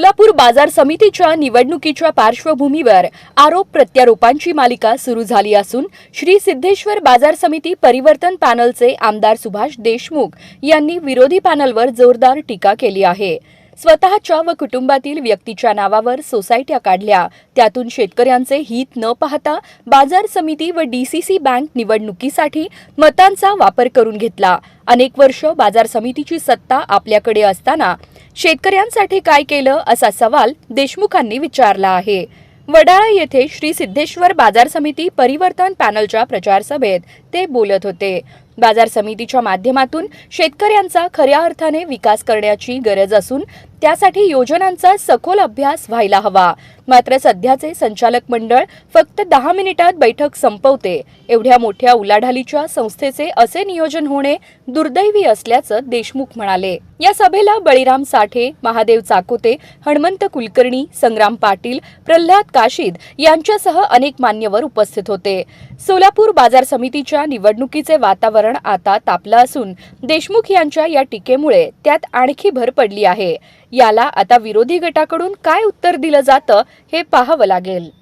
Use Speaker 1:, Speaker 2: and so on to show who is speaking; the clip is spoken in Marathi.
Speaker 1: सोलापूर बाजार समितीच्या निवडणुकीच्या पार्श्वभूमीवर आरोप प्रत्यारोपांची मालिका सुरू झाली असून श्री सिद्धेश्वर बाजार समिती परिवर्तन पॅनलचे आमदार सुभाष देशमुख यांनी विरोधी पॅनलवर जोरदार टीका केली आहे. स्वतःच्या व कुटुंबातील व्यक्तीच्या नावावर सोसायट्या काढल्या. त्यातून शेतकऱ्यांचे हित न पाहता बाजार समिती व डीसीसी बँक निवडणुकीसाठी मतांचा वापर करून घेतला. अनेक वर्ष बाजार समितीची सत्ता आपल्याकडे असताना शेतकऱ्यांसाठी काय केलं असा सवाल देशमुखांनी विचारला आहे. वडाळा येथे श्री सिद्धेश्वर बाजार समिती परिवर्तन पॅनलच्या प्रचार सभेत ते बोलत होते. बाजार समितीच्या माध्यमातून शेतकऱ्यांचा खऱ्या अर्थाने विकास करण्याची गरज असून त्यासाठी योजनांचा सखोल अभ्यास व्हायला हवा. मात्र सध्याचे संचालक मंडळ फक्त दहा मिनिटात बैठक संपवते. एवढ्या मोठ्या उलाढालीच्या संस्थेचे असे नियोजन होणे दुर्दैवी असल्याचं देशमुख म्हणाले. या सभेला बळीराम साठे महादेव चाकोते हणमंत कुलकर्णी संग्राम पाटील प्रल्हाद काशीद यांच्यासह अनेक मान्यवर उपस्थित होते. सोलापूर बाजार समितीच्या निवडणुकीचे वातावरण आता तापलं असून देशमुख यांच्या या टीकेमुळे त्यात आणखी भर पडली आहे. याला आता विरोधी गटाकडून काय उत्तर दिलं जातं हे पाहावं लागेल.